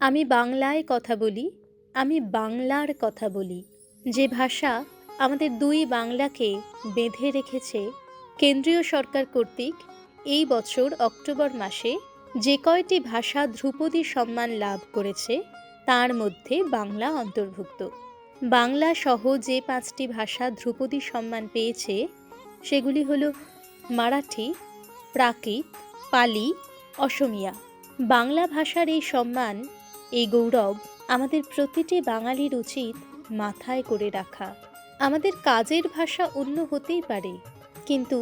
আমি বাংলায় কথা বলি, আমি বাংলার কথা বলি। যে ভাষা আমাদের দুই বাংলাকে বেঁধে রেখেছে, কেন্দ্রীয় সরকার কর্তৃক এই বছর অক্টোবর মাসে যে কয়টি ভাষা ধ্রুপদী সম্মান লাভ করেছে, তার মধ্যে বাংলা অন্তর্ভুক্ত। বাংলা সহ যে পাঁচটি ভাষা ধ্রুপদী সম্মান পেয়েছে, সেগুলি হল মারাঠি, প্রাকৃত, পালি, অসমিয়া। বাংলা ভাষার এই সম্মান এই গৌরব আমাদের প্রতিটি বাঙালির উচিত মাথায় করে রাখা। আমাদের কাজের ভাষা অন্য হতেই পারে, কিন্তু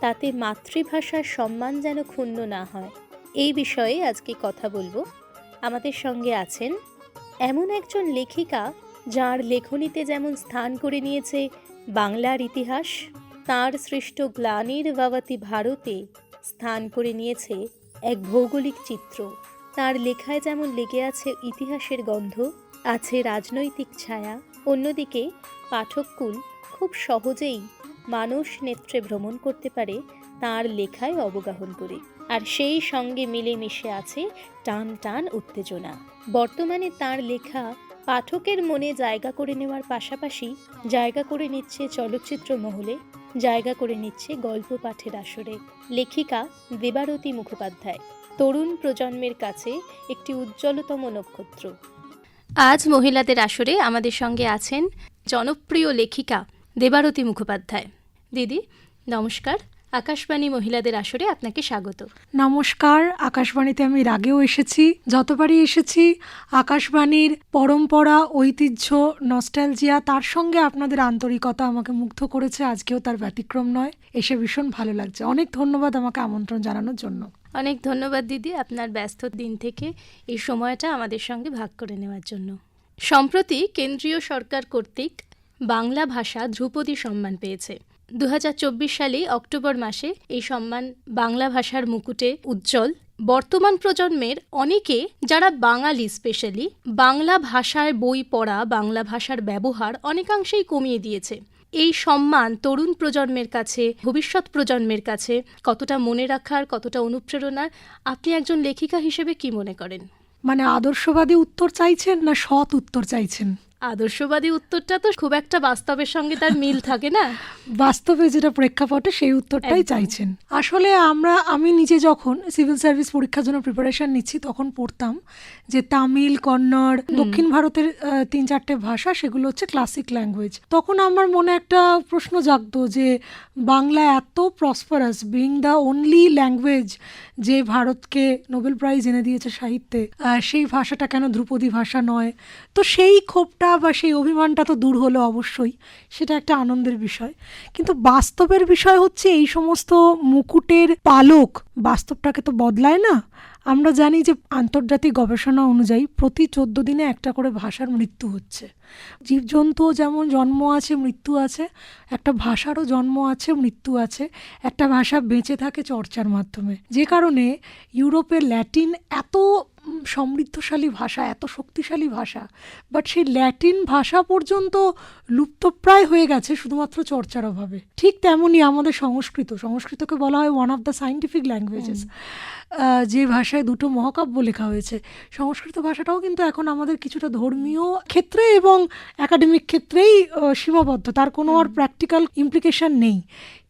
তাতে মাতৃভাষার সম্মান যেন ক্ষুণ্ণ না হয়। এই বিষয়ে আজকে কথা বলব। আমাদের সঙ্গে আছেন এমন একজন লেখিকা যার লেখনীতে যেমন স্থান করে নিয়েছে বাংলার ইতিহাস, তার সৃষ্ট গ্লানির বাবাতি ভারতে স্থান করে নিয়েছে এক ভৌগোলিক চিত্র। তার লেখায় যেমন লেগে আছে ইতিহাসের গন্ধ, আছে রাজনৈতিক ছায়া, অন্যদিকে পাঠককুল খুব সহজেই মানুষ নেত্রে ভ্রমণ করতে পারে তার লেখায় অবগাহন করে। আর সেই সঙ্গে মিলেমিশে আছে টান টান উত্তেজনা। বর্তমানে তার লেখা পাঠকের মনে জায়গা করে নেওয়ার পাশাপাশি জায়গা করে নিচ্ছে চলচ্চিত্র মহলে, জায়গা করে নিচ্ছে গল্প পাঠের আসরে। লেখিকা দেবারতী মুখোপাধ্যায়। তরুণ প্রজন্মের কাছে একটি উজ্জ্বলতম নক্ষত্র। আজ মহিলাদের আসরে আমাদের সঙ্গে আছেন জনপ্রিয় লেখিকা দেবারতী মুখোপাধ্যায়। দিদি নমস্কার। আকাশবাণী মহিলাদের আসরে আপনাকে স্বাগত। নমস্কার। আকাশবাণীতে আমি এর আগেও এসেছি। যতবারই এসেছি আকাশবাণীর পরম্পরা ঐতিহ্য নস্টালজিয়া তার সঙ্গে আপনাদের আন্তরিকতা আমাকে মুগ্ধ করেছে। আজকেও তার ব্যতিক্রম নয়। এসে ভীষণ ভালো লাগছে। অনেক ধন্যবাদ আমাকে আমন্ত্রণ জানানোর জন্য। অনেক ধন্যবাদ দিদি আপনার ব্যস্ত দিন থেকে এই সময়টা আমাদের সঙ্গে ভাগ করে নেওয়ার জন্য। সম্প্রতি কেন্দ্রীয় সরকার কর্তৃক বাংলা ভাষা ধ্রুপদী সম্মান পেয়েছে। দু হাজার চব্বিশ সালে অক্টোবর মাসে এই সম্মান বাংলা ভাষার মুকুটে উজ্জ্বল। বর্তমান প্রজন্মের অনেকে যারা বাঙালি স্পেশালি বাংলা ভাষায় বই পড়া, বাংলা ভাষার ব্যবহার অনেকাংশেই কমিয়ে দিয়েছে। এই সম্মান তরুণ প্রজন্মের কাছে, ভবিষ্যৎ প্রজন্মের কাছে কতটা মনে রাখার, কতটা অনুপ্রেরণার, আপনি একজন লেখিকা হিসেবে কি মনে করেন? মানে আদর্শবাদী উত্তর চাইছেন না সৎ উত্তর চাইছেন? আদর্শবাদী উত্তরটা তো খুব একটা বাস্তবের সঙ্গে তার মিল থাকে না। বাস্তবে যেটা প্রেক্ষাপটে সেই উত্তরটাই চাইছেন। আসলে আমরা আমি নিজে যখন সিভিল সার্ভিস পরীক্ষার জন্য প্রিপারেশন নিচ্ছি তখন পড়তাম যে তামিল কন্নড় দক্ষিণ ভারতের তিন চারটে ভাষা সেগুলো হচ্ছে ক্লাসিক ল্যাঙ্গুয়েজ তখন আমার মনে একটা প্রশ্ন জাগতো যে বাংলা এত prosperous being the only language যে ভারতকে নোবেল প্রাইজ এনে দিয়েছে সাহিত্যে সেই ভাষাটা কেন ধ্রুপদী ভাষা নয়? তো সেই ক্ষোভটা বা সেই অভিমানটা তো দূর হলো অবশ্যই, সেটা একটা আনন্দের বিষয়। কিন্তু বাস্তবের বিষয় হচ্ছে এই সমস্ত মুকুটের পালক বাস্তবটাকে তো বদলায় না। আমরা জানি যে আন্তর্জাতিক গবেষণা অনুযায়ী প্রতি চোদ্দ দিনে একটা করে ভাষার মৃত্যু হচ্ছে। জীবজন্তুও যেমন জন্ম আছে মৃত্যু আছে একটা ভাষারও জন্ম আছে মৃত্যু আছে একটা ভাষা বেঁচে থাকে চর্চার মাধ্যমে। যে কারণে ইউরোপের ল্যাটিন এত সমৃদ্ধশালী ভাষা এত শক্তিশালী ভাষা বাট সেই ল্যাটিন ভাষা পর্যন্ত লুপ্তপ্রায় হয়ে গেছে শুধুমাত্র চর্চার অভাবে। ঠিক তেমনই আমাদের সংস্কৃত সংস্কৃতকে বলা হয় one of the scientific languages যে ভাষায় দুটো মহাকাব্য লেখা হয়েছে। সংস্কৃত ভাষাটাও কিন্তু এখন আমাদের কিছুটা ধর্মীয় ক্ষেত্রে এবং একাডেমিক ক্ষেত্রেই সীমাবদ্ধ। তার কোনো আর প্র্যাকটিক্যাল ইমপ্লিকেশান নেই।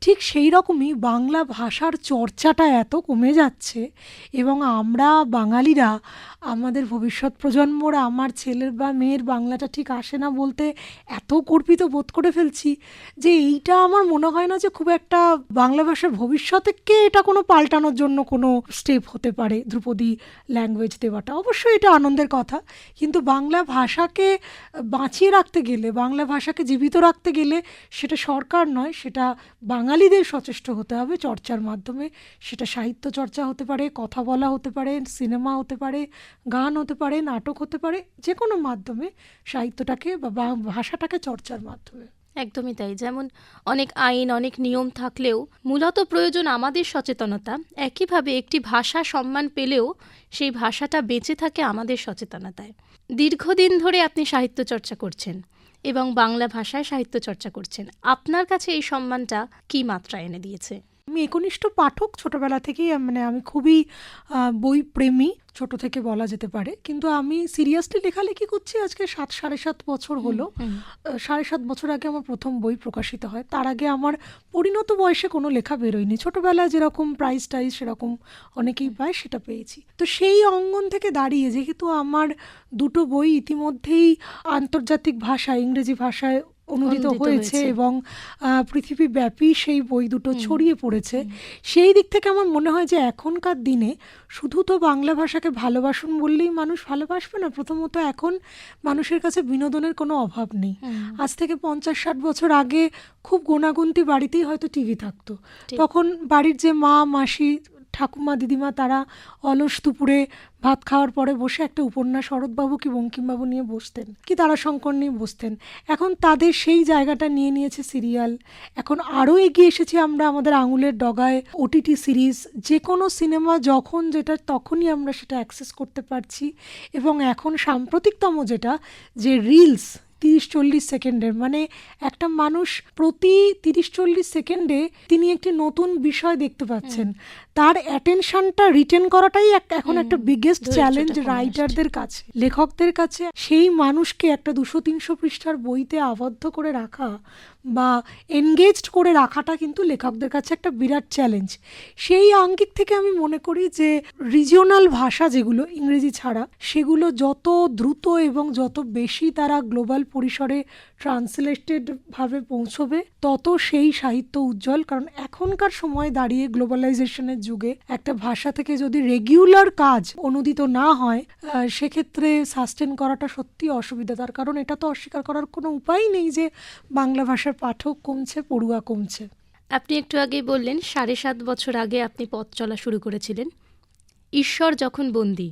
ঠিক সেই রকমই বাংলা ভাষার চর্চাটা এত কমে যাচ্ছে এবং আমরা বাঙালিরা, আমাদের ভবিষ্যৎ প্রজন্মরা, আমার ছেলের বা মেয়ের বাংলাটা ঠিক আসে না বলতে এত গর্বিত বোধ করে ফেলছি যে এইটা আমার মনে হয় না যে খুব একটা বাংলা ভাষার ভবিষ্যতেকে এটা কোনো পাল্টানোর জন্য কোনো স্টেপ হতে পারে ধ্রুপদী ল্যাঙ্গুয়েজ দেওয়াটা। অবশ্যই এটা আনন্দের কথা। কিন্তু বাংলা ভাষাকে বাঁচিয়ে রাখতে গেলে, বাংলা ভাষাকে জীবিত রাখতে গেলে সেটা সরকার নয়, সেটা বাঙালিদের সচেষ্ট হতে হবে। চর্চার মাধ্যমে সেটা সাহিত্য চর্চা হতে পারে, কথা বলা হতে পারে, সিনেমা হতে পারে, গান হতে পারে, নাটক হতে পারে যে কোনো মাধ্যমে সাহিত্যটাকে বা ভাষাটাকে চর্চার মাধ্যমে। একদমই তাই। যেমন অনেক আইন, অনেক নিয়ম থাকলেও মূলত প্রয়োজন আমাদের সচেতনতা। একইভাবে একটি ভাষা সম্মান পেলেও সেই ভাষাটা বেঁচে থাকে আমাদের সচেতনতায়। দীর্ঘদিন ধরে আপনি সাহিত্য চর্চা করছেন। এবং বাংলা ভাষায় সাহিত্য চর্চা করছেন। আপনার কাছে এই সম্মানটা কি মাত্রা এনে দিয়েছে? আমি একনিষ্ঠ পাঠক ছোটবেলা থেকেই মানে আমি খুবই বই প্রেমী ছোট থেকে বলা যেতে পারে। কিন্তু আমি সিরিয়াসলি লেখালেখি করছি আজকে সাত সাড়ে সাত বছর হলো। সাড়ে সাত বছর আগে আমার প্রথম বই প্রকাশিত হয়। তার আগে আমার পরিণত বয়সে কোনো লেখা বেরোয়নি। ছোটবেলায় যেরকম প্রাইজ টাইজ সেরকম অনেকেই পায় সেটা পেয়েছি। তো সেই অঙ্গন থেকে দাঁড়িয়ে যেহেতু আমার দুটো বই ইতিমধ্যেই আন্তর্জাতিক ভাষায় ইংরেজি ভাষায় অনুদিত হয়েছে। এবং পৃথিবীব্যাপী সেই বই দুটো ছড়িয়ে পড়েছে। সেই দিক থেকে আমার মনে হয় যে এখনকার দিনে শুধু তো বাংলা ভাষাকে ভালোবাসুন বললেই মানুষ ভালোবাসবে না প্রথমত এখন মানুষের কাছে বিনোদনের কোনো অভাব নেই। আজ থেকে পঞ্চাশ ষাট বছর আগে খুব গোনাগুন্তি বাড়িতেই হয়তো টিভি থাকতো। তখন বাড়ির যে মা মাসি ঠাকুমা দিদিমা তারা অলস দুপুরে ভাত খাওয়ার পরে বসে একটা উপন্যাস শরৎবাবু কি বঙ্কিমবাবু নিয়ে বসতেন, কি তারাশঙ্কর নিয়ে বসতেন। এখন তাদের সেই জায়গাটা নিয়ে নিয়েছে সিরিয়াল। এখন আরও এগিয়ে এসেছি আমরা আমাদের আঙুলের ডগায় ওটিটি সিরিজ। যে কোনো সিনেমা যখন যেটা, তখনই আমরা সেটা অ্যাক্সেস করতে পারছি। এবং এখন সাম্প্রতিকতম যেটা, যে রিলস তিরিশ চল্লিশ সেকেন্ডের। মানে একটা মানুষ প্রতি তিরিশ চল্লিশ সেকেন্ডে তিনি একটি নতুন বিষয় দেখতে পাচ্ছেন। তার অ্যাটেনশনটা রিটেন করাটাই এখন একটা বিগেস্ট চ্যালেঞ্জ রাইটারদের কাছে। লেখকদের কাছে সেই মানুষকে একটা দুশো তিনশো পৃষ্ঠার বইতে আবদ্ধ করে রাখা বা এনগেজড করে রাখাটা কিন্তু লেখকদের কাছে একটা বিরাট চ্যালেঞ্জ সেই আঙ্গিক থেকে আমি মনে করি যে রিজিওনাল ভাষা যেগুলো, ইংরেজি ছাড়া, সেগুলো যত দ্রুত এবং যত বেশি তারা গ্লোবাল পরিসরে ট্রান্সলেটেড ভাবে পৌঁছবে, তত সেই সাহিত্য উজ্জ্বল। কারণ এখনকার সময় দাঁড়িয়ে গ্লোবালাইজেশনের যুগে একটা ভাষা থেকে যদি রেগুলার কাজ অনুদিত না হয় সেক্ষেত্রে সাস্টেন করাটা সত্যি অসুবিধা। তার কারণ এটা তো অস্বীকার করার কোনো উপায় নেই যে বাংলা ভাষার পাঠক কমছে, পড়ুয়া কমছে। আপনি একটু আগেই বললেন, সাড়ে সাত বছর আগে আপনি পথ চলা শুরু করেছিলেন। ঈশ্বর যখন বন্দি,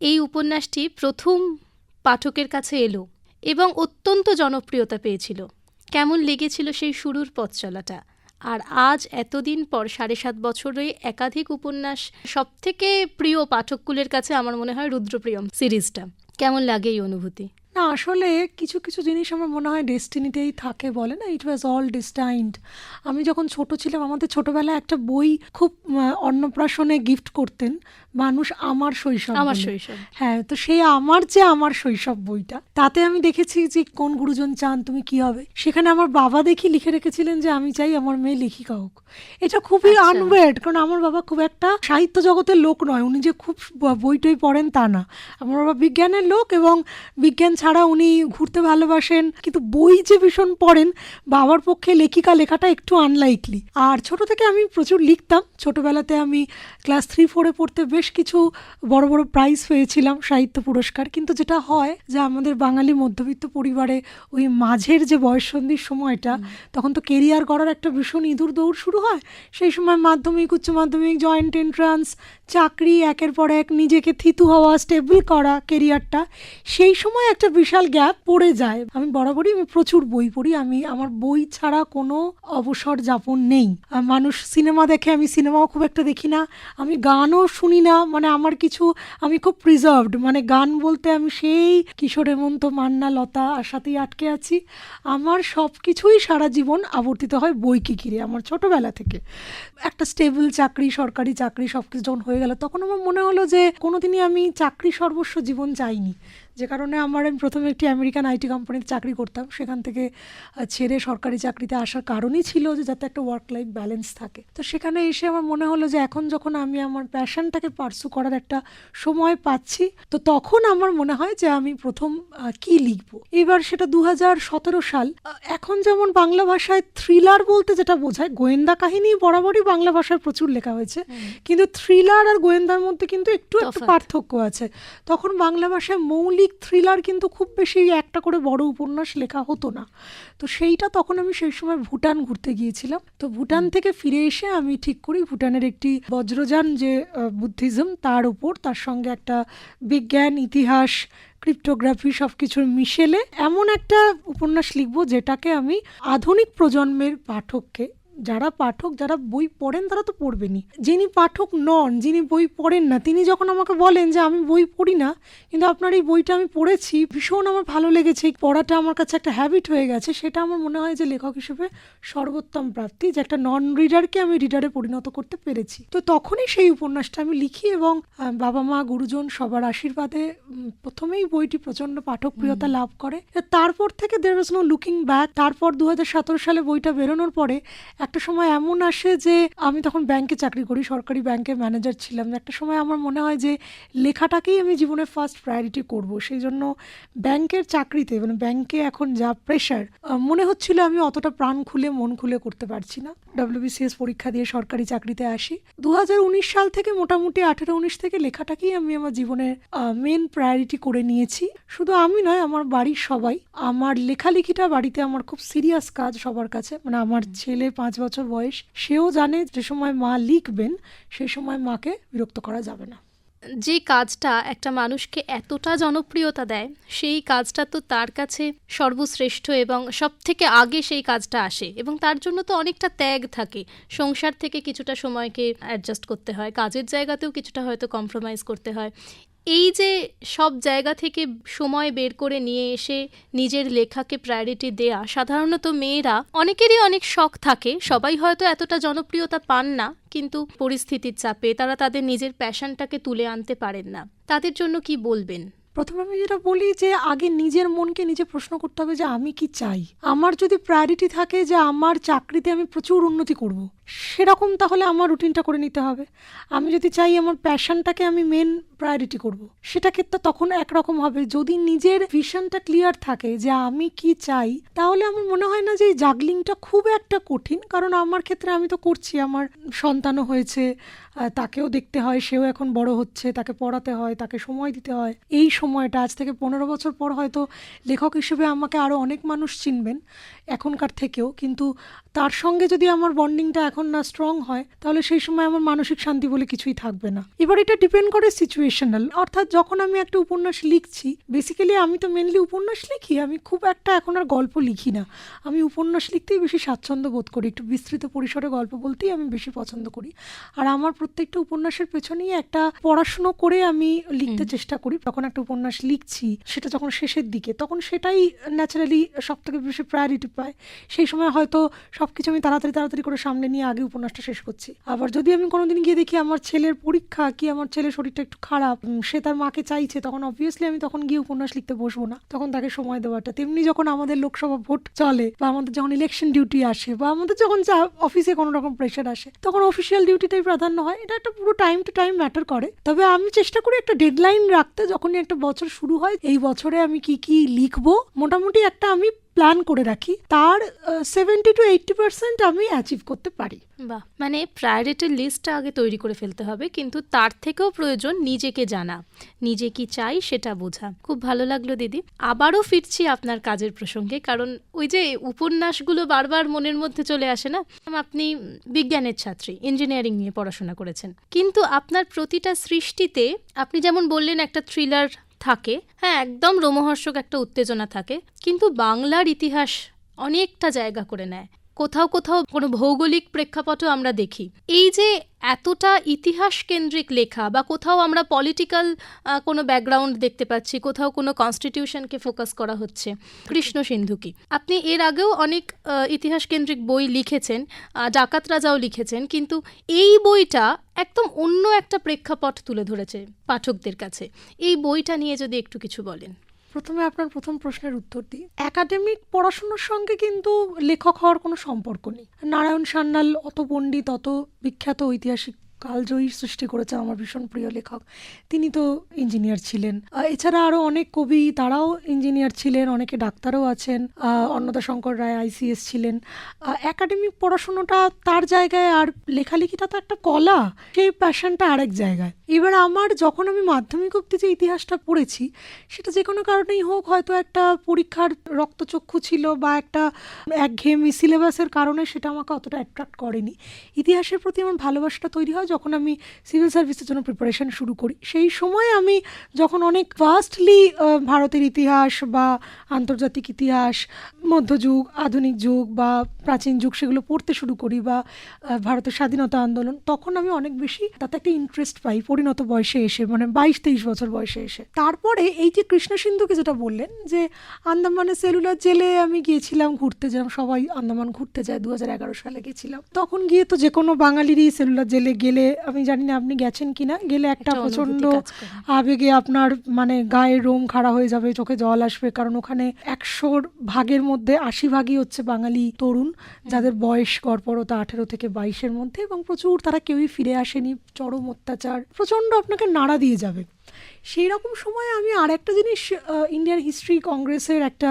এই উপন্যাসটি প্রথম পাঠকের কাছে এলো। এবং অত্যন্ত জনপ্রিয়তা পেয়েছিল। কেমন লেগেছিল সেই শুরুর পথ চলাটা? আর আজ এতদিন পর সাড়ে সাত বছরে একাধিক উপন্যাস সবথেকে প্রিয় পাঠককুলের কাছে আমার মনে হয় রুদ্রপ্রিয়ম সিরিজটা। কেমন লাগে এই অনুভূতি? না, আসলে কিছু কিছু জিনিস আমার মনে হয় ডেস্টিনিতেই থাকে বলে না? ইট ওয়াজ অল ডিস্টাইন্ড আমি যখন ছোট ছিলাম, আমাদের ছোটবেলায় একটা বই খুব অন্নপ্রাশনে গিফট করতেন। মানুষ আমার শৈশব আমার শৈশব। হ্যাঁ তো সেই আমার যে আমার শৈশব বইটা তাতে আমি দেখেছি যে কোন গুরুজন চান তুমি কি হবে? সেখানে আমার বাবা দেখি লিখে রেখেছিলেন যে আমি চাই আমার মেয়ে লেখিকা হোক। এটা খুবই আচ্ছা। আনওয়েড কারণ আমার বাবা খুব একটা সাহিত্য জগতের লোক নয়। উনি যে খুব ব- বই টই পড়েন তা না। আমার বাবা বিজ্ঞানের লোক এবং বিজ্ঞান ছাড়া উনি ঘুরতে ভালোবাসেন কিন্তু বই যে ভীষণ পড়েন বাবার পক্ষে লেখিকা লেখাটা একটু আনলাইকলি আর ছোট থেকে আমি প্রচুর লিখতাম। ছোটবেলাতে আমি ক্লাস থ্রি ফোরে পড়তে বেশ কিছু বড় বড় প্রাইজ পেয়েছিলাম সাহিত্য পুরস্কার। কিন্তু যেটা হয় যে আমাদের বাঙালি মধ্যবিত্ত পরিবারে ওই মাঝের যে বয়সন্ধির সময়টা তখন তো কেরিয়ার করার একটা ভীষণ ইঁদুর দৌড় শুরু হয়। সেই সময় মাধ্যমিক উচ্চ মাধ্যমিক জয়েন্ট এন্ট্রান্স চাকরি, একের পর এক নিজেকে থিতু হওয়া স্টেবল করা কেরিয়ারটা সেই সময় একটা বিশাল গ্যাপ পড়ে যায়। আমি বরাবরই আমি প্রচুর বই পড়ি, আমি, আমার বই ছাড়া কোনো অবসর যাপন নেই। মানুষ সিনেমা দেখে, আমি সিনেমাও খুব একটা দেখি না। আমি গানও শুনি না মানে আমার কিছু, আমি খুব প্রিজার্ভড মানে গান বলতে আমি সেই কিশোর হেমন্ত, মান্না, লতা, আর সাথেই আটকে আছি। আমার সব কিছুই সারা জীবন আবর্তিত হয় বইকে ঘিরে আমার ছোটোবেলা থেকে। একটা স্টেবল চাকরি, সরকারি চাকরি সব কিছু যখন হয়ে গেল। তখন আমার মনে হলো যে কোনোদিনই আমি চাকরি সর্বস্ব জীবন চাইনি। যে কারণে আমার আমি প্রথমে একটি আমেরিকান আইটি কোম্পানিতে চাকরি করতাম। সেখান থেকে ছেড়ে সরকারি চাকরিতে আসার কারণই ছিল যে যাতে একটা ওয়ার্ক লাইফ ব্যালেন্স থাকে। তো সেখানে এসে আমার মনে হলো যে এখন যখন আমি আমার প্যাশনটাকে পার্সু করার একটা সময় পাচ্ছি তো তখন আমার মনে হয় যে আমি প্রথম কি লিখব? এবার সেটা দু সতেরো সাল এখন যেমন বাংলা ভাষায় থ্রিলার বলতে যেটা বোঝায় গোয়েন্দা কাহিনী বরাবরই বাংলা ভাষায় প্রচুর লেখা হয়েছে। কিন্তু থ্রিলার আর গোয়েন্দার মধ্যে কিন্তু একটু একটু পার্থক্য আছে। তখন বাংলা ভাষায় মৌলিক থ্রিলার কিন্তু খুব বেশি একটা করে বড় উপন্যাস লেখা হতো না। তো সেইটা তখন আমি সেই সময় ভুটান ঘুরতে গিয়েছিলাম। তো ভুটান থেকে ফিরে এসে আমি ঠিক করি ভুটানের একটি বজ্রযান যে বুদ্ধিজম তার উপর তার সঙ্গে একটা বিজ্ঞান ইতিহাস ক্রিপ্টোগ্রাফি সব কিছুর মিশেলে এমন একটা উপন্যাস লিখব যেটাকে আমি আধুনিক প্রজন্মের পাঠককে যারা পাঠক যারা বই পড়েন তারা তো পড়বেনই। যিনি পাঠক নন যিনি বই পড়েন না তিনি যখন আমাকে বলেন যে আমি বই পড়ি না কিন্তু আপনার এই বইটা আমি পড়েছি ভীষণ আমার ভালো লেগেছে পড়াটা আমার কাছে একটা হ্যাবিট হয়ে গেছে সেটা আমার মনে হয় যে লেখক হিসেবে সর্বোত্তম প্রাপ্তি যে একটা নন রিডারকে আমি রিডারে পরিণত করতে পেরেছি। তো তখনই সেই উপন্যাসটা আমি লিখি এবং বাবা মা গুরুজন সবার আশীর্বাদে প্রথমেই বইটি প্রচণ্ড পাঠকপ্রিয়তা লাভ করে। তারপর থেকে there was no looking back তারপর দু হাজার সতেরো সালে বইটা বেরোনোর পরে একটা সময় এমন আসে যে আমি তখন ব্যাংকে চাকরি করি, সরকারি ব্যাংকের ম্যানেজার ছিলাম। একটা সময় আমার মনে হয় যে লেখাটাকেই আমি জীবনে ফার্স্ট প্রায়োরিটি করব। সেই জন্য ব্যাংকের চাকরিতে মানে ব্যাংকে এখন যা প্রেশার মনে হচ্ছিল আমি অতটা প্রাণ খুলে, মন খুলে করতে পারছি না। ডব্লিউবিসিএস পরীক্ষা দিয়ে সরকারি চাকরিতে আসি। দু হাজার উনিশ সাল থেকে মোটামুটি আঠেরো উনিশ থেকে লেখাটাকেই আমি আমার জীবনের মেন প্রায়োরিটি করে নিয়েছি। শুধু আমি নয়, আমার বাড়ির সবাই। আমার লেখালেখিটা বাড়িতে আমার খুব সিরিয়াস কাজ সবার কাছে। মানে আমার ছেলে পাঁচ বছর বয়স, সেও জানে যে সময় মা লিখবেন সেই সময় মাকে বিরক্ত করা যাবে না। যে কাজটা একটা মানুষকে এতটা জনপ্রিয়তা দেয়, সেই কাজটা তো তার কাছে সর্বশ্রেষ্ঠ এবং সব থেকে আগে সেই কাজটা আসে এবং তার জন্য তো অনেকটা ত্যাগ থাকে। সংসার থেকে কিছুটা সময়কে অ্যাডজাস্ট করতে হয়, কাজের জায়গাতেও কিছুটা হয়তো কম্প্রোমাইজ করতে হয়। এই যে সব জায়গা থেকে সময় বের করে নিয়ে এসে নিজের লেখাকে প্রায়োরিটি দেয়া, সাধারণত মেয়েরা অনেকেরই অনেক শখ থাকে, সবাই হয়তো এতটা জনপ্রিয়তা পান না, কিন্তু পরিস্থিতির চাপে তারা তাদের নিজের প্যাশনটাকে তুলে আনতে পারেন না। তাদের জন্য কি বলবেন? প্রথমে আমি যেটা বলি যে আগে নিজের মনকে নিজে প্রশ্ন করতে হবে যে আমি কি চাই? আমার যদি প্রায়োরিটি থাকে যে আমার চাকরিতে আমি প্রচুর উন্নতি করব। সেরকম তাহলে আমার রুটিনটা করে নিতে হবে। আমি যদি চাই আমার প্যাশনটাকে আমি মেন প্রায়োরিটি করব। সেটা ক্ষেত্রে তখন একরকম হবে। যদি নিজের ভিশনটা ক্লিয়ার থাকে যে আমি কি চাই, তাহলে আমার মনে হয় না যে এই জাগলিংটা খুব একটা কঠিন, কারণ আমার ক্ষেত্রে আমি তো করছি। আমার সন্তানও হয়েছে তাকেও দেখতে হয়, সেও এখন বড় হচ্ছে, তাকে পড়াতে হয়, তাকে সময় দিতে হয়। এই সময়টা, আজ থেকে পনেরো বছর পর হয়তো লেখক হিসেবে আমাকে আরও অনেক মানুষ চিনবেন এখনকার থেকেও, কিন্তু তার সঙ্গে যদি আমার বন্ডিংটা এখন না স্ট্রং হয় তাহলে সেই সময় আমার মানসিক শান্তি বলে কিছুই থাকবে না। এবার এটা ডিপেন্ড করে সিচুয়েশনাল অর্থাৎ যখন আমি একটা উপন্যাস লিখছি বেসিক্যালি আমি তো মেনলি উপন্যাস লিখি আমি খুব একটা এখন আর গল্প লিখি না। আমি উপন্যাস লিখতেই বেশি স্বাচ্ছন্দ্য বোধ করি একটু বিস্তৃত পরিসরে গল্প বলতেই আমি বেশি পছন্দ করি। আর আমার প্রত্যেকটা উপন্যাসের পেছনেই একটা পড়াশুনো করে আমি লিখতে চেষ্টা করি। যখন একটা উপন্যাস লিখছি সেটা যখন শেষের দিকে তখন সেটাই ন্যাচারালি সব থেকে বেশি প্রায়োরিটি পায়। সেই সময় হয়তো সব কিছু আমি তাড়াতাড়ি তাড়াতাড়ি করে সামনে নিয়ে আগে উপন্যাসটা শেষ করছি। আবার যদি আমি কোনোদিন গিয়ে দেখি আমার ছেলের পরীক্ষা কি আমার ছেলের শরীরটা একটু খারাপ সে তার মাকে চাইছে, তখন অবভিয়াসলি আমি তখন গিয়ে উপন্যাস লিখতে বসবো না। তখন তাকে সময় দেওয়াটা। তেমনি যখন আমাদের লোকসভা ভোট চলে বা আমাদের যখন ইলেকশন ডিউটি আসে বা আমাদের যখন যা অফিসে কোনো রকম প্রেশার আসে, তখন অফিসিয়াল ডিউটিটাই প্রাধান্য হয়। এটা একটা পুরো টাইম টু টাইম ম্যাটার করে। তবে আমি চেষ্টা করি একটা ডেডলাইন রাখতে যখনই একটা বছর শুরু হয়, এই বছরে আমি কি কি লিখব, মোটামুটি একটা আমি প্ল্যান করে রাখি, তার সেভেন্টি টু এইটটি পার্সেন্ট আমি অ্যাচিভ করতে পারি। বাহ মানে প্রায়োরিটির লিস্টটা আগে তৈরি করে ফেলতে হবে, কিন্তু তার থেকেও প্রয়োজন নিজেকে জানা, নিজে কি চাই সেটা বোঝা। খুব ভালো লাগল দিদি। আবারও ফিরছি আপনার কাজের প্রসঙ্গে, কারণ ওই যে উপন্যাসগুলো বারবার মনের মধ্যে চলে আসে না? আপনি বিজ্ঞানের ছাত্রী ইঞ্জিনিয়ারিং নিয়ে পড়াশোনা করেছেন। কিন্তু আপনার প্রতিটা সৃষ্টিতে আপনি যেমন বললেন একটা থ্রিলার থাকে। হ্যাঁ একদম রোমহর্ষক একটা উত্তেজনা থাকে। কিন্তু বাংলার ইতিহাস অনেকটা জায়গা করে নেয়। কোথাও কোথাও কোনো ভৌগোলিক প্রেক্ষাপটও আমরা দেখি। এই যে এতটা ইতিহাস কেন্দ্রিক লেখা বা কোথাও আমরা পলিটিক্যাল কোনো ব্যাকগ্রাউন্ড দেখতে পাচ্ছি, কোথাও কোনো কনস্টিটিউশনকে ফোকাস করা হচ্ছে, কৃষ্ণ সিন্ধুকি। আপনি এর আগেও অনেক ইতিহাস কেন্দ্রিক বই লিখেছেন ডাকাত রাজাও লিখেছেন, কিন্তু এই বইটা একদম অন্য একটা প্রেক্ষাপট তুলে ধরেছে পাঠকদের কাছে। এই বইটা নিয়ে যদি একটু কিছু বলেন। প্রথমে আপনার প্রথম প্রশ্নের উত্তর দিই। একাডেমিক পড়াশুনোর সঙ্গে কিন্তু লেখক হওয়ার কোনো সম্পর্ক নেই। নারায়ণ সান্যাল অত পণ্ডিত, অত বিখ্যাত ঐতিহাসিক কালজয়ী সৃষ্টি করেছে আমার ভীষণ প্রিয় লেখক। তিনি তো ইঞ্জিনিয়ার ছিলেন। এছাড়া আরও অনেক কবি, তারাও ইঞ্জিনিয়ার ছিলেন, অনেকে ডাক্তারও আছেন অন্নদা শঙ্কর রায় আইসিএস ছিলেন। একাডেমিক পড়াশোনাটা তার জায়গায় আর লেখালেখিটা তো একটা কলা, সেই প্যাশনটা আরেক জায়গায়। এবার আমার যখন আমি মাধ্যমিক অব্দি যে ইতিহাসটা পড়েছি, সেটা যে কোনো কারণেই হোক, হয়তো একটা পরীক্ষার রক্তচক্ষু ছিল বা একটা একঘেয়েমি সিলেবাসের কারণে সেটা আমাকে অতটা অ্যাট্রাক্ট করেনি। ইতিহাসের প্রতি আমার ভালোবাসাটা তৈরি হয় যখন আমি সিভিল সার্ভিসের জন্য প্রিপারেশন শুরু করি, সেই সময় আমি যখন অনেক ভাস্টলি ভারতের ইতিহাস বা আন্তর্জাতিক ইতিহাস মধ্যযুগ আধুনিক যুগ বা প্রাচীন যুগ সেগুলো পড়তে শুরু করি বা ভারতের স্বাধীনতা আন্দোলন, তখন আমি অনেক বেশি তাতে একটা ইন্টারেস্ট পাই পরিণত বয়সে এসে মানে বাইশ তেইশ বছর বয়সে এসে। তারপরে এই যে কৃষ্ণ সিন্ধুকে যেটা বললেন যে, আন্দামানের সেলুলার জেলে আমি গিয়েছিলাম ঘুরতে, যেরকম সবাই আন্দামান ঘুরতে যায় দু হাজার এগারো সালে গেছিলাম। তখন গিয়ে তো যে কোনো বাঙালিরই সেলুলার জেলে গেলে আমি জানি না আপনি গেছেন কি না গেলে একটা প্রচণ্ড প্রচণ্ড আবেগে আপনার মানে গায়ে রোম খাড়া হয়ে যাবে চোখে জল আসবে কারণ ওখানে একশোর ভাগের মধ্যে আশি ভাগই হচ্ছে বাঙালি তরুণ যাদের বয়স গড়পরতা আঠেরো থেকে বাইশের মধ্যে এবং প্রচুর তারা কেউই ফিরে আসেনি চরম অত্যাচার প্রচণ্ড আপনাকে নাড়া দিয়ে যাবে। সেই রকম সময় আমি আর একটা জিনিস ইন্ডিয়ান হিস্ট্রি কংগ্রেসের একটা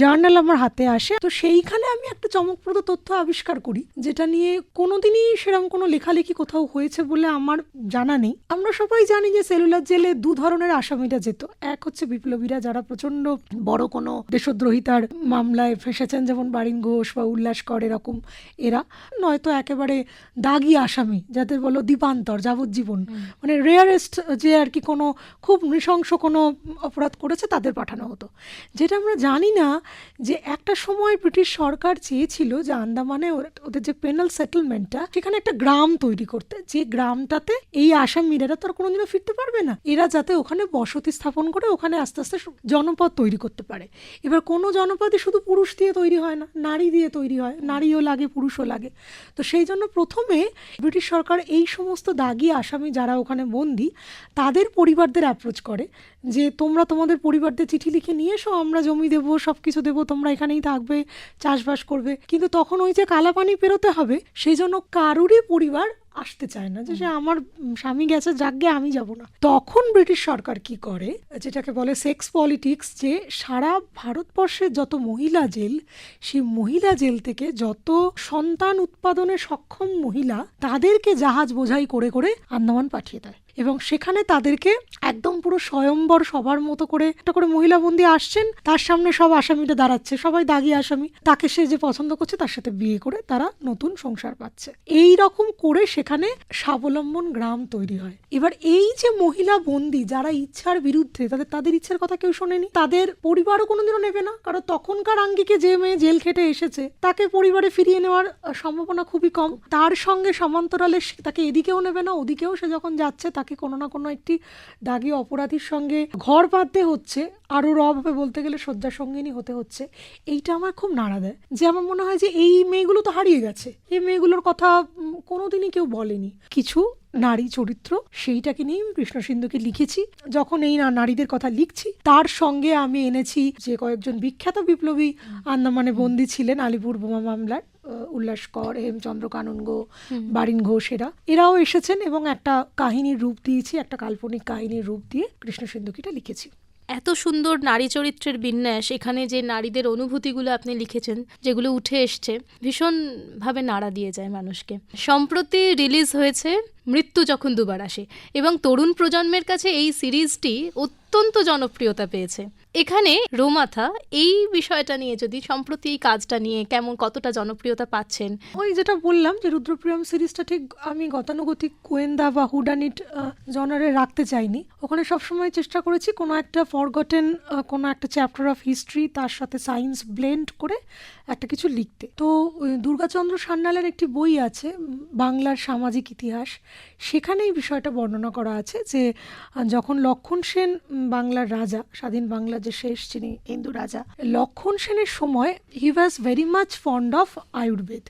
জার্নাল আমার হাতে আসে। তো সেইখানে আমি একটা চমকপ্রদ তথ্য আবিষ্কার করি যেটা নিয়ে কোনোদিনই সেরকম কোনো লেখালেখি কোথাও হয়েছে বলে আমার জানা নেই। আমরা সবাই জানি যে সেলুলার জেলে দু ধরনের আসামিরা যেত। এক হচ্ছে বিপ্লবীরা যারা প্রচণ্ড বড় কোনো দেশদ্রোহিতার মামলায় ফেসেছেন যেমন বারিন ঘোষ বা উল্লাস কর এরকম এরা। নয়তো একেবারে দাগি আসামি যাদের বলো দীপান্তর যাবজ্জীবন। মানে রেয়ারেস্ট যে আর কি কোনো খুব নৃশংস কোনো অপরাধ করেছে তাদের পাঠানো হতো। যেটা আমরা জানি না যে একটা সময় ব্রিটিশ সরকার চেয়েছিল যে আন্দামানে ওদের যে পেনাল সেটেলমেন্টটা সেখানে একটা গ্রাম তৈরি করতে। যে গ্রামটাতে এই আসামিরা এরা তো আর কোনোদিনও ফিরতে পারবে না। এরা যাতে ওখানে বসতি স্থাপন করে ওখানে আস্তে আস্তে জনপদ তৈরি করতে পারে। এবার কোনো জনপদই শুধু পুরুষ দিয়ে তৈরি হয় না, নারী দিয়ে তৈরি হয়। নারীও লাগে, পুরুষও লাগে। তো সেই জন্য প্রথমে ব্রিটিশ সরকার এই সমস্ত দাগি আসামি যারা ওখানে বন্দি, তাদের পরিবারদের অ্যাপ্রোচ করে, যে তোমরা তোমাদের পরিবারদের চিঠি লিখে নিয়ে এসো, আমরা জমি দেবো সব কিছু দেবো, তোমরা এখানেই থাকবে, চাষবাস করবে। কিন্তু তখন ওই যে কালাপানি পেরোতে হবে, সেই জন্য কারুরই পরিবার আসতে চায় না যে সে আমার স্বামী গেছে যাকে আমি যাব না। তখন ব্রিটিশ সরকার কি করে যেটাকে বলে সেক্স পলিটিক্স যে সারা ভারতবর্ষের যত মহিলা জেল সেই মহিলা জেল থেকে যত সন্তান উৎপাদনে সক্ষম মহিলা তাদেরকে জাহাজ বোঝাই করে করে আন্দামান পাঠিয়ে দেয়। এবং সেখানে তাদেরকে একদম পুরো স্বয়ম্বর সবার মতো করে একটা করে মহিলা বন্দি আসছেন তার সামনে সব আসামিটা দাঁড়াচ্ছে সবাই দাগি আসামি। তাকে সে যে পছন্দ করছে তার সাথে বিয়ে করে তারা নতুন সংসার পাচ্ছে। এই রকম করে সেখানে স্বাবলম্বন গ্রাম তৈরি হয়। এবার এই যে মহিলা বন্দি যারা ইচ্ছার বিরুদ্ধে, তাদের তাদের ইচ্ছার কথা কেউ শোনেনি? তাদের পরিবারও কোনোদিনও নেবে না? কারণ তখনকার আঙ্গিকে যে মেয়ে জেল খেটে এসেছে, তাকে পরিবারে ফিরিয়ে নেওয়ার সম্ভাবনা খুবই কম। তার সঙ্গে সমান্তরালে তাকে এদিকেও নেবে না, ওদিকেও সে যখন যাচ্ছে, তাকে কোনো না কোনো একটি দাগি অপরাধীর সঙ্গে ঘর বাঁধতে হচ্ছে। আরও রভাবে বলতে গেলে শয্যা সঙ্গিনী হতে হচ্ছে। এইটা আমার খুব নাড়া দেয়। যে আমার মনে হয় যে এই মেয়েগুলো তো হারিয়ে গেছে। এই মেয়েগুলোর কথা কোনোদিনই কেউ বলেনি। কিছু নারী চরিত্র সেইটাকে নিয়ে আমি কৃষ্ণ সিন্ধুকে লিখেছি। যখন এই নারীদের কথা লিখছি তার সঙ্গে আমি এনেছি যে কয়েকজন বিখ্যাত বিপ্লবী আন্দামানে বন্দী ছিলেন আলিপুর বোমা মামলার উল্লাস কর হেমচন্দ্র কাননগো বারিন ঘোষ এরা। এরাও এসেছেন এবং একটা কাহিনীর রূপ দিয়েছি একটা কাল্পনিক কাহিনীর রূপ দিয়ে কৃষ্ণ সিন্ধুকিটা লিখেছি। এত সুন্দর নারী চরিত্রের বিন্যাস এখানে যে নারীদের অনুভূতিগুলো আপনি লিখেছেন, যেগুলো উঠে এসছে, ভীষণভাবে নাড়া দিয়ে যায় মানুষকে। সম্প্রতি রিলিজ হয়েছে মৃত্যু যখন দুবার আসে এবং তরুণ প্রজন্মের কাছে এই সিরিজটি অত্যন্ত জনপ্রিয়তা পেয়েছে। এখানে রোমাথা এই বিষয়টা নিয়ে যদি সম্প্রতি এই কাজটা নিয়ে কেমন কতটা জনপ্রিয়তা পাচ্ছেন? ওই যেটা বললাম যে রুদ্রপ্রিয়ম সিরিজটা ঠিক আমি গতানুগতিক কোয়েন্দা বা হুডানিট জনারে রাখতে চাইনি। ওখানে সবসময় চেষ্টা করেছি কোনো একটা ফরগটেন কোনো একটা চ্যাপ্টার অফ হিস্ট্রি তার সাথে সায়েন্স ব্লেন্ড করে একটা কিছু লিখতে। তো দুর্গাচন্দ্র সান্যালের একটি বই আছে বাংলার সামাজিক ইতিহাস। সেখানেই বিষয়টা বর্ণনা করা আছে যে যখন লক্ষণ সেন বাংলার রাজা, স্বাধীন বাংলার যে শেষ যিনি হিন্দু রাজা, লক্ষণ সেনের সময় he was very much fond of Ayurveda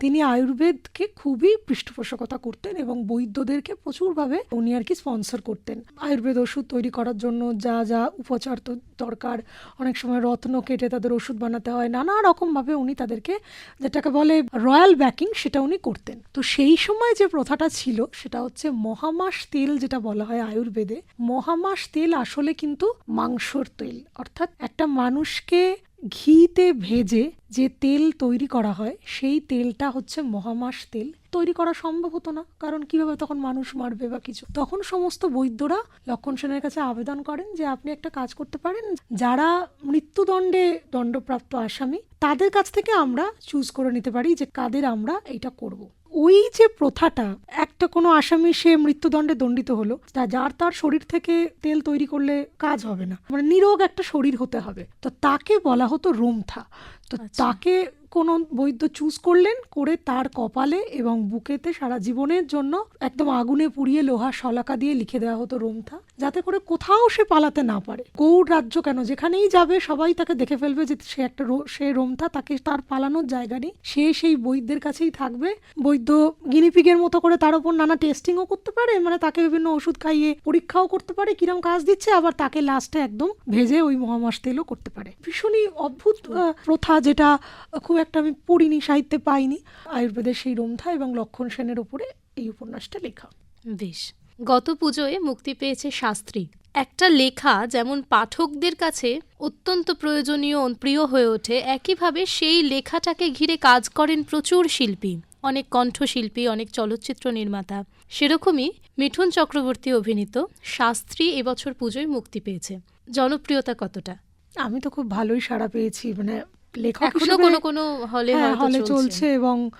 তিনি আয়ুর্বেদকে খুবই পৃষ্ঠপোষকতা করতেন এবং বৈদ্যদেরকে প্রচুরভাবে উনি আর কি স্পন্সর করতেন। আয়ুর্বেদ ওষুধ তৈরি করার জন্য যা যা উপচার তো দরকার, অনেক সময় রত্ন কেটে তাদের ওষুধ বানাতে হয়, নানা রকমভাবে উনি তাদেরকে যেটাকে বলে রয়্যাল ব্যাকিং সেটা উনি করতেন। তো সেই সময় যে প্রথাটা ছিল সেটা হচ্ছে মহামাস তেল যেটা বলা হয় আয়ুর্বেদে, মহামাস তেল আসলে কিন্তু মাংসর তেল। অর্থাৎ একটা মানুষকে ঘিতে ভেজে যে তেল তৈরি করা হয়, সেই তেলটা হচ্ছে মহামাস তেল। তৈরি করা সম্ভব হতো না, কারণ কীভাবে তখন মানুষ মারবে বা কিছু। তখন সমস্ত বৈদ্যরা লক্ষণ সেনের কাছে আবেদন করেন যে আপনি একটা কাজ করতে পারেন। যারা মৃত্যুদণ্ডে দণ্ডপ্রাপ্ত আসামি, তাদের কাছ থেকে আমরা চুজ করে নিতে পারি যে কাদের আমরা এটা করব। ওই যে প্রথাটা, একটা কোনো আসামি সে মৃত্যুদণ্ডে দণ্ডিত হলো, তা যার তার শরীর থেকে তেল তৈরি করলে কাজ হবে না। মানে নিরোগ একটা শরীর হতে হবে। তো তাকে বলা হতো রোমথা। তো আচ্ছা। তাকে কোনো বৈদ্য চুজ করলেন করে তার কপালে এবং বুকেতে সারা জীবনের জন্য একদম আগুনে পুড়িয়ে লোহা শলাকা দিয়ে লিখে দেওয়া হতো রোমথা যাতে করে কোথাও সে পালাতে না পারে। গৌড় রাজ্য কেন? যেখানেই যাবে সবাই তাকে দেখে ফেলবে যে সে একটা সে রোমথা তাকে তার পালানোর জায়গা নেই। সে সেই বৈদ্যের কাছেই থাকবে। বৈদ্য গিনিপিগের মতো করে তার উপর নানা টেস্টিংও করতে পারে মানে তাকে বিভিন্ন ওষুধ খাইয়ে পরীক্ষাও করতে পারে কিরম কাজ দিচ্ছে আবার তাকে লাস্টে একদম ভেজে ওই মহামাস তেলও করতে পারে। ভীষণই অদ্ভুত প্রথা যেটা খুব একটা আমি পড়িনি সাহিত্যে পাইনি। আয়ুর্বেদের সেই রোমথা এবং লক্ষণ সেনের উপরে এই উপন্যাসটা লেখা। বেশ। গত পুজোয় মুক্তি পেয়েছে শাস্ত্রী। একটা লেখা যেমন পাঠকদের কাছে অত্যন্ত প্রয়োজনীয় প্রিয় হয়ে ওঠে একইভাবে সেই লেখাটাকে ঘিরে কাজ করেন প্রচুর শিল্পী। অনেক কণ্ঠশিল্পী অনেক চলচ্চিত্র নির্মাতা। সেরকমই মিঠুন চক্রবর্তী অভিনীত শাস্ত্রী এবছর পুজোয় মুক্তি পেয়েছে। জনপ্রিয়তা কতটা? আমি তো খুব ভালোই সাড়া পেয়েছি মানে লেখক এখনও কোনো কোনো হলে হ্যাঁ, হলে চলছে। এবং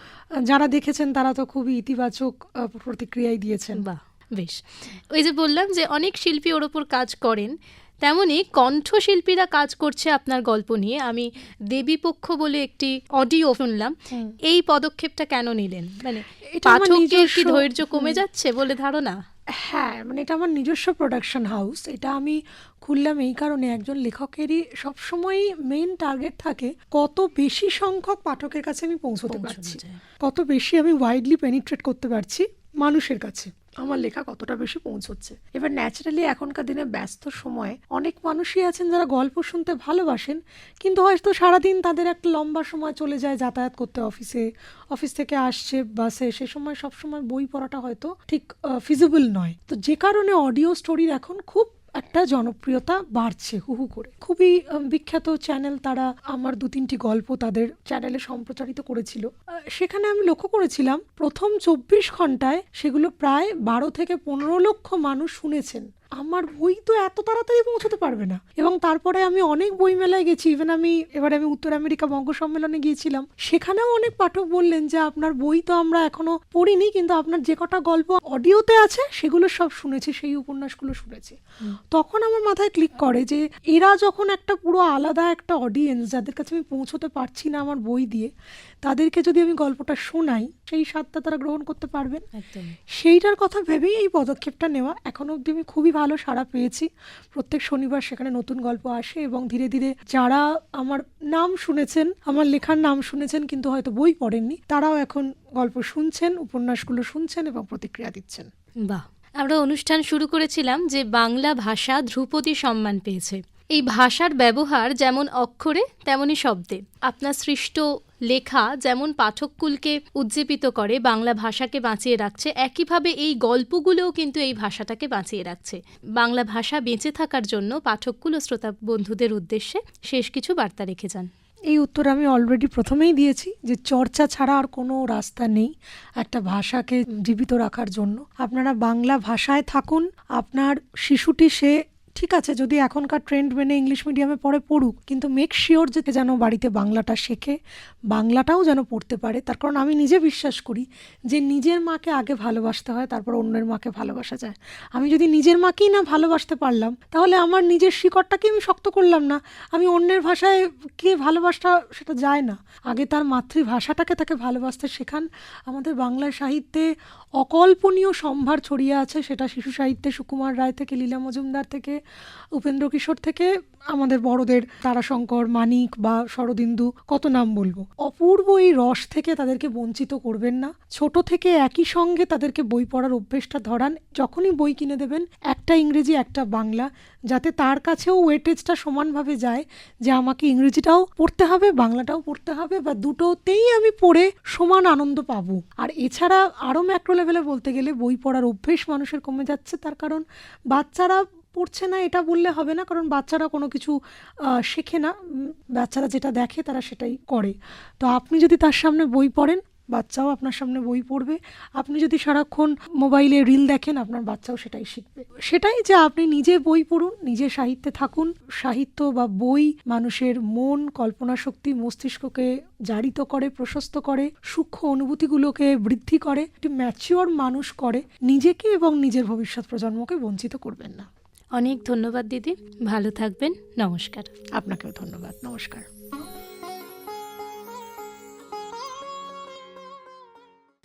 যারা দেখেছেন তারা তো খুবই ইতিবাচক প্রতিক্রিয়াই দিয়েছেন। বাহ বেশ। ওই যে বললাম যে অনেক শিল্পী ওর ওপর কাজ করেন তেমনি কণ্ঠশিল্পীরা কাজ করছে আপনার গল্প নিয়ে। আমি দেবীপক্ষ বলে একটি অডিও শুনলাম। এই পদক্ষেপটা কেন নিলেন? মানে পাঠকের কি ধৈর্য কমে যাচ্ছে বলে ধারণা? হ্যাঁ মানে এটা আমার নিজস্ব প্রোডাকশন হাউস এটা আমি খুললাম এই কারণে একজন লেখকেরই সবসময়ই মেইন টার্গেট থাকে কত বেশি সংখ্যক পাঠকের কাছে আমি পৌঁছতে পারছি। কত বেশি আমি ওয়াইডলি পেনিট্রেট করতে পারছি মানুষের কাছে। আমার লেখা কতটা বেশি পৌঁছচ্ছে। এবার ন্যাচারালি এখনকার দিনে ব্যস্ত সময়ে অনেক মানুষই আছেন যারা গল্প শুনতে ভালোবাসেন, কিন্তু হয়তো সারাদিন তাদের একটা লম্বা সময় চলে যায় যাতায়াত করতে অফিসে, অফিস থেকে আসছে বাসে, সে সময় সবসময় বই পড়াটা হয়তো ঠিক ফিজিবল নয়। তো যে কারণে অডিও স্টোরির এখন খুব একটা জনপ্রিয়তা বাড়ছে হু হু করে। খুবই বিখ্যাত চ্যানেল তারা, আমার দু তিনটি গল্প তাদের চ্যানেলে সম্প্রচারিত করেছিল। সেখানে আমি লক্ষ্য করেছিলাম, প্রথম চব্বিশ ঘন্টায় সেগুলো প্রায় বারো থেকে পনেরো লক্ষ মানুষ শুনেছেন। আমার বই তো এত তাড়াতাড়ি পৌঁছতে পারবে না। এবং তারপরে আমি অনেক বই মেলায় গেছি। ইভেন আমি এবার আমি উত্তর আমেরিকা বঙ্গ সম্মেলনে গিয়েছিলাম। সেখানেও অনেক পাঠক বললেন যে আপনার বই তো আমরা এখনও পড়িনি কিন্তু আপনার যে কটা গল্প অডিওতে আছে সেগুলো সব শুনেছি সেই উপন্যাসগুলো শুনেছি। তখন আমার মাথায় ক্লিক করে যে এরা যখন একটা পুরো আলাদা একটা অডিয়েন্স যাদের কাছে আমি পৌঁছতে পারছি না আমার বই দিয়ে তাদেরকে যদি আমি গল্পটা শোনাই সেই স্বাদটা তারা গ্রহণ করতে পারবেন। সেইটার কথা ভেবেই এই পদক্ষেপটা নেওয়া এখনও অবধি আমি খুবই ভালো সাড়া পেয়েছি। প্রত্যেক শনিবার সেখানে নতুন গল্প আসে এবং ধীরে ধীরে যারা আমার নাম শুনেছেন, আমার লেখার নাম শুনেছেন কিন্তু হয়তো বই পড়েননি, তারাও এখন গল্প শুনছেন, উপন্যাসগুলো শুনছেন এবং প্রতিক্রিয়া দিচ্ছেন। বাহ! আমরা অনুষ্ঠান শুরু করেছিলাম যে বাংলা ভাষা ধ্রুপদী সম্মান পেয়েছে। এই ভাষার ব্যবহার যেমন অক্ষরে, তেমনি শব্দে। আপনার সৃষ্ট লেখা যেমন পাঠককুলকে উজ্জীবিত করে, বাংলা ভাষাকে বাঁচিয়ে রাখছে, একইভাবে এই গল্পগুলোও কিন্তু এই ভাষাটাকে বাঁচিয়ে রাখছে। বাংলা ভাষা বেঁচে থাকার জন্য পাঠককুল ও শ্রোতা বন্ধুদের উদ্দেশ্যে শেষ কিছু বার্তা রেখে যান। এই উত্তর আমি অলরেডি প্রথমেই দিয়েছি যে চর্চা ছাড়া আর কোনো রাস্তা নেই একটা ভাষাকে জীবিত রাখার জন্য। আপনারা বাংলা ভাষায় থাকুন, আপনার শিশুটি সে ঠিক আছে, যদি এখনকার ট্রেন্ড মেনে ইংলিশ মিডিয়ামে পড়ে পড়ুক, কিন্তু মেক শিওর যে যেন বাড়িতে বাংলাটা শেখে, বাংলাটাও যেন পড়তে পারে। তার কারণ আমি নিজে বিশ্বাস করি যে নিজের মাকে আগে ভালোবাসতে হয়, তারপর অন্যের মাকে ভালোবাসা যায়। আমি যদি নিজের মাকেই না ভালোবাসতে পারলাম, তাহলে আমার নিজের শিকড়টাকে আমি শক্ত করলাম না। আমি অন্যের ভাষায় কে ভালোবাসা সেটা যায় না। আগে তার মাতৃভাষাটাকে তাকে ভালোবাসতে শেখান। আমাদের বাংলা সাহিত্যে অকল্পনীয় সম্ভার ছড়িয়ে আছে, সেটা শিশু সাহিত্যে সুকুমার রায় থেকে, লীলা মজুমদার থেকে উপেন্দ্র কিশোর থেকে আমাদের বড়দের তারাশঙ্কর, মানিক বা শরদিন্দু কত নাম বলব? অপূর্ব এই রস থেকে তাদেরকে বঞ্চিত করবেন না। ছোট থেকে একই সঙ্গে তাদেরকে বই পড়ার অভ্যেসটা ধরান। যখনই বই কিনে দেবেন, একটা ইংরেজি, একটা বাংলা, যাতে তার কাছেও ওয়েটেজটা সমানভাবে যায় যে আমাকে ইংরেজিটাও পড়তে হবে, বাংলাটাও পড়তে হবে বা দুটোতেই আমি পড়ে সমান আনন্দ পাবো। আর এছাড়া আরও ম্যাক্রো লেভেলে বলতে গেলে বই পড়ার অভ্যেস মানুষের কমে যাচ্ছে। তার কারণ বাচ্চারা পড়ছে না, এটা বললে হবে না, কারণ বাচ্চারা কোনো কিছু শেখে না। বাচ্চারা যেটা দেখে তারা সেটাই করে। তো আপনি যদি তার সামনে বই পড়েন, বাচ্চাও আপনার সামনে বই পড়বে। আপনি যদি সারাক্ষণ মোবাইলে রিল দেখেন, আপনার বাচ্চাও সেটাই শিখবে। সেটাই যে আপনি নিজে বই পড়ুন, নিজে সাহিত্যে থাকুন। সাহিত্য বা বই মানুষের মন, কল্পনা শক্তি, মস্তিষ্ককে জারিত করে, প্রশস্ত করে, সূক্ষ্ম অনুভূতিগুলোকে বৃদ্ধি করে, একটি ম্যাচিওর মানুষ করে, নিজেকে এবং নিজের ভবিষ্যৎ প্রজন্মকে বঞ্চিত করবেন না। অনেক ধন্যবাদ দিদি। ভালো থাকবেন। নমস্কার। আপনাকেও ধন্যবাদ। নমস্কার।